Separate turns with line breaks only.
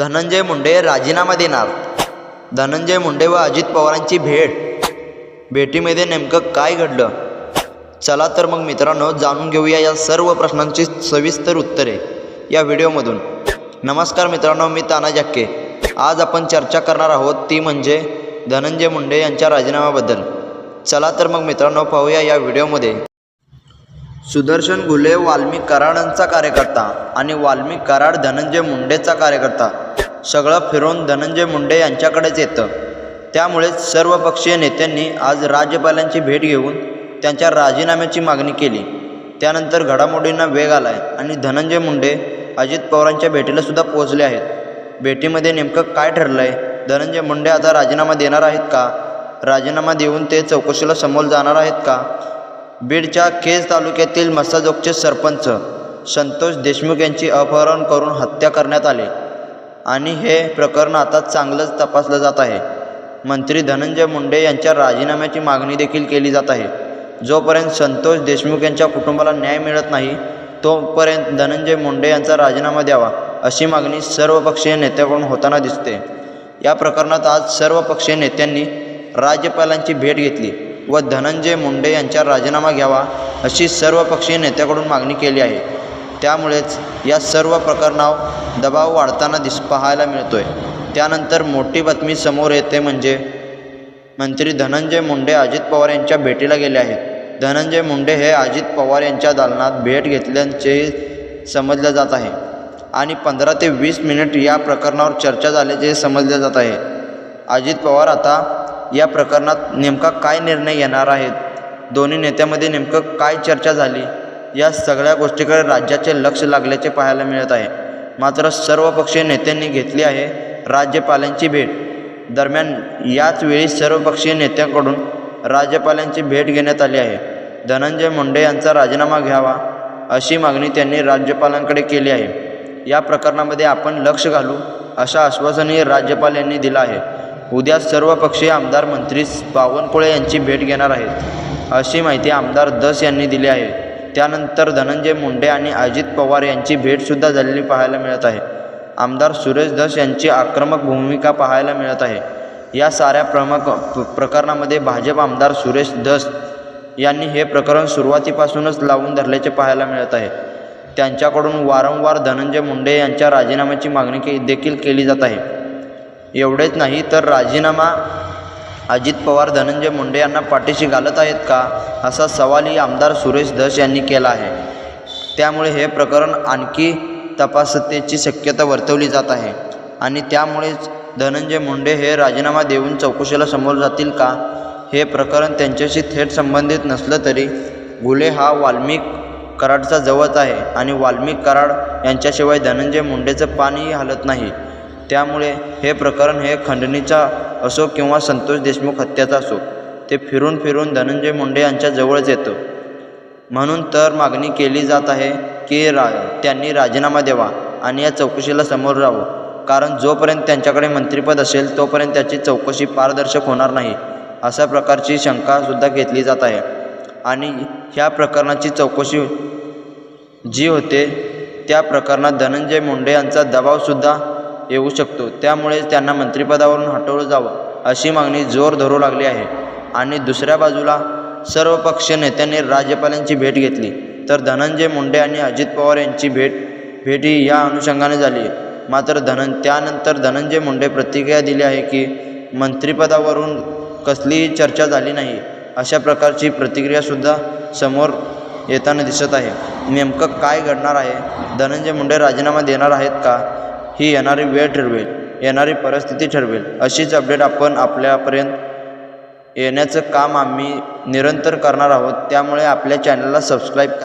धनंजय मुंडे राजीनामा देणार. धनंजय मुंडे व अजित पवारांची भेट. भेटीमध्ये नेमकं काय घडलं? चला तर मग मित्रांनो जाणून घेऊया या सर्व प्रश्नांची सविस्तर उत्तरे या व्हिडिओमधून. नमस्कार मित्रांनो मी ताना जक्के. आज आपण चर्चा करणार आहोत ती म्हणजे धनंजय मुंडे यांच्या राजीनाम्याबद्दल. चला तर मग मित्रांनो पाहूया या व्हिडिओमध्ये. सुदर्शन घुले वाल्मिक कराडांचा कार्यकर्ता आणि वाल्मिक कराड धनंजय मुंडेचा कार्यकर्ता. सगळं फिरून धनंजय मुंडे यांच्याकडेच येतं. त्यामुळेच सर्व पक्षीय नेत्यांनी आज राज्यपालांची भेट घेऊन त्यांच्या राजीनाम्याची मागणी केली. त्यानंतर घडामोडींना वेग आला आहे आणि धनंजय मुंडे अजित पवारांच्या भेटीला सुद्धा पोहोचले आहेत. भेटीमध्ये नेमकं काय ठरलं आहे धनंजय मुंडे आता राजीनामा देणार आहेत का? राजीनामा देऊन ते चौकशीला समोर जाणार आहेत का? बीडच्या केज तालुक्यातील मसाजोगचे सरपंच संतोष देशमुख यांची अपहरण करून हत्या करण्यात आली. आणि हे प्रकरण आता चांगलंच तपासलं जात आहे. मंत्री धनंजय मुंडे यांच्या राजीनाम्याची मागणी देखील केली जात आहे. जोपर्यंत संतोष देशमुख यांच्या कुटुंबाला न्याय मिळत नाही तोपर्यंत धनंजय मुंडे यांचा राजीनामा द्यावा अशी मागणी सर्वपक्षीय नेत्याकडून होताना दिसते. या प्रकरणात आज सर्व पक्षीय नेत्यांनी राज्यपालांची भेट घेतली. व धनंजय मुंडे यांचा राजीनामा घ्यावा अशी सर्व पक्षीय नेत्याकडून मागणी केली आहे. त्यामुळेच या सर्व प्रकरणावर दबाव वाढताना दिस पाहायला मिळतोय. त्यानंतर मोठी बातमी समोर येते म्हणजे मंत्री धनंजय मुंडे अजित पवार यांच्या भेटीला गेले आहेत. धनंजय मुंडे हे अजित पवार यांच्या दालनात भेट घेतल्याचे समजलं जात आहे आणि पंधरा ते वीस मिनिट या प्रकरणावर चर्चा झाल्याचे समजले जात आहे. अजित पवार आता या प्रकरणात नेमका काय निर्णय घेणार आहेत दोन्ही नेत्यामध्ये नेमकं काय चर्चा झाली? या सगळ्या गोष्टीकडे राज्याचे लक्ष लागल्याचे पाहायला मिळत आहे. मात्र सर्व पक्षीय नेत्यांनी घेतली आहे राज्यपालांची भेट. दरम्यान याच वेळी सर्व पक्षीय नेत्यांकडून राज्यपालांची भेट घेण्यात आली आहे. धनंजय मुंडे यांचा राजीनामा घ्यावा अशी मागणी त्यांनी राज्यपालांकडे केली आहे. या प्रकरणामध्ये आपण लक्ष घालू अशा आश्वासनही राज्यपाल यांनी दिलं आहे. उद्या सर्वपक्षीय आमदार मंत्री बावनकुळे यांची भेट घेणार आहेत अशी माहिती आमदार दस यांनी दिली आहे. त्यानंतर धनंजय मुंडे आणि अजित पवार यांची भेटसुद्धा झालेली पाहायला मिळत आहे. आमदार सुरेश धस यांची आक्रमक भूमिका पाहायला मिळत आहे. या साऱ्या प्रमुख प्रकरणामध्ये भाजप आमदार सुरेश धस यांनी हे प्रकरण सुरुवातीपासूनच लावून धरल्याचे पाहायला मिळत आहे. त्यांच्याकडून वारंवार धनंजय मुंडे यांच्या राजीनाम्याची मागणी के देखील केली जात आहे. एवढेच नाही तर राजीनामा अजित पवार धनंजय मुंडे यांना पाठीशी घालत आहेत का? असा सवालही आमदार सुरेश धस यांनी केला आहे. त्यामुळे हे प्रकरण आणखी तपासतेची शक्यता वर्तवली जात आहे. आणि त्यामुळेच धनंजय मुंडे हे राजीनामा देऊन चौकशीला समोर जातील का? हे प्रकरण त्यांच्याशी थेट संबंधित नसलं तरी घुले हा वाल्मिक कराडचा जवळच आहे. आणि वाल्मिक कराड यांच्याशिवाय धनंजय मुंडेचं पाणीही हलत नाही. त्यामुळे हे प्रकरण हे खंडणीचा असो किंवा संतोष देशमुख हत्याचा असो ते फिरून फिरून धनंजय मुंडे यांच्या जवळच येतं. म्हणून तर मागणी केली जात आहे की रा त्यांनी राजीनामा द्यावा आणि या चौकशीला समोर राहावं. कारण जोपर्यंत त्यांच्याकडे मंत्रिपद असेल तोपर्यंत त्याची चौकशी पारदर्शक होणार नाही अशा प्रकारची शंकासुद्धा घेतली जात आहे. आणि ह्या प्रकरणाची चौकशी जी होते त्या प्रकरणात धनंजय मुंडे यांचा दबावसुद्धा येऊ शकतो. त्यामुळेच त्यांना मंत्रिपदावरून हटवलं जावं अशी मागणी जोर धरू लागली आहे. आणि दुसऱ्या बाजूला सर्व पक्ष नेत्यांनी राज्यपालांची भेट घेतली. तर धनंजय मुंडे आणि अजित पवार यांची भेट भेटी या अनुषंगाने झाली. मात्र धन त्यानंतर धनंजय मुंडे प्रतिक्रिया दिली आहे की मंत्रिपदावरून कसलीही चर्चा झाली नाही अशा प्रकारची प्रतिक्रियासुद्धा समोर येताना दिसत आहे. नेमकं काय घडणार आहे? धनंजय मुंडे राजीनामा देणार आहेत का? ही येणारी वेळ ठरवेल येणारी परिस्थिती ठरवेल. अशीच अपडेट आपण आपल्यापर्यंत येण्याचं काम आम्ही निरंतर करणार आहोत. त्यामुळे आपल्या चॅनलला सबस्क्राईब